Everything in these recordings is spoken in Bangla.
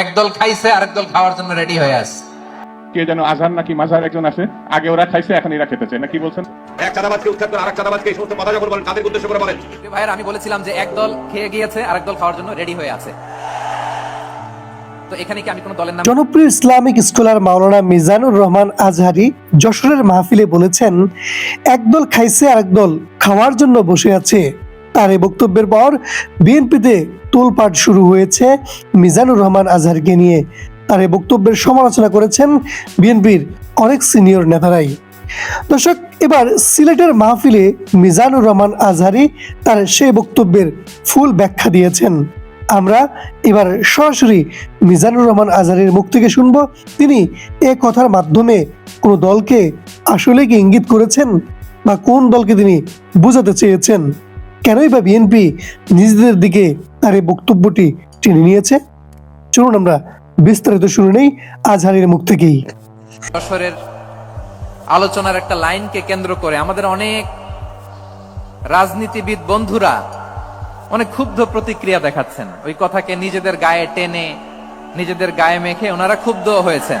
একদল খাইছে আরেক দল খাওয়ার জন্য রেডি হয়ে আছে। কে যেন আজহার নাকি মাঝার একজন আছে? আগে ওরা খাইছে এখন এরা খেতেছে। না কি বলছেন? এক চাঁদাবাজকে উৎখাত করে আরেক চাঁদাবাজকে এই সমস্ত কথা যখন বলেন তাদের উদ্দেশ্য করে বলেন। ভাইয়ের আমি বলেছিলাম যে একদল খেয়ে গিয়েছে আরেক দল খাওয়ার জন্য রেডি হয়ে আছে। তো এখানে কি আমি কোনো দলের জনপ্রিয় ইসলামিক স্কলার মাওলানা মিজানুর রহমান আজহারি যশোরের মাহফিলে বলেছেন একদল খাইছে আরেক দল খাওয়ার জন্য বসে আছে। তার এই বক্তব্যের পর বিএনপিতে তোলপাট শুরু হয়েছে মিজানুর রহমান আজহারকে নিয়ে। তার এই বক্তব্যের সমালোচনা করেছেন বিএনপির অনেক সিনিয়র নেতারাই। দর্শক, এবার সিলেটের মাহফিলে মিজানুর রহমান আজহারি তার সেই বক্তব্যের ফুল ব্যাখ্যা দিয়েছেন। আমরা এবার সরাসরি মিজানুর রহমান আজহারের মুখ থেকে শুনব। তিনি এ কথার মাধ্যমে কোনো দলকে আসলে কি ইঙ্গিত করেছেন বা কোন দলকে তিনি বোঝাতে চেয়েছেন? কেনই বা বিএনপি নিজেদের দিকে তার এই বক্তব্যটি টেনে নিয়েছে? চলুন আমরা বিস্তারিত শুনে নেই আজহারের মুখ থেকেই। যশোরের আলোচনার একটা লাইনকে কেন্দ্র করে আমাদের অনেক রাজনীতিবিদ বন্ধুরা অনেক ক্ষুব্ধ প্রতিক্রিয়া দেখাচ্ছেন। ওই কথাকে নিজেদের গায়ে টেনে, নিজেদের গায়ে মেখে ওনারা ক্ষুব্ধ হয়েছেন।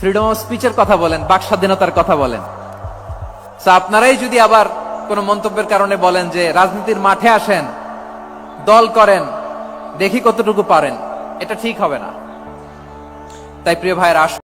ফ্রিডম অফ স্পিচের কথা বলেন, বাক স্বাধীনতার কথা বলেন। আপনারাই যদি আবার কোন মন্তব্যের কারণে বলেন যে রাজনীতির মাঠে আসেন, দল করেন, দেখি কতটুকু পারেন, এটা ঠিক হবে না। তাই প্রিয় ভাইয়ের আস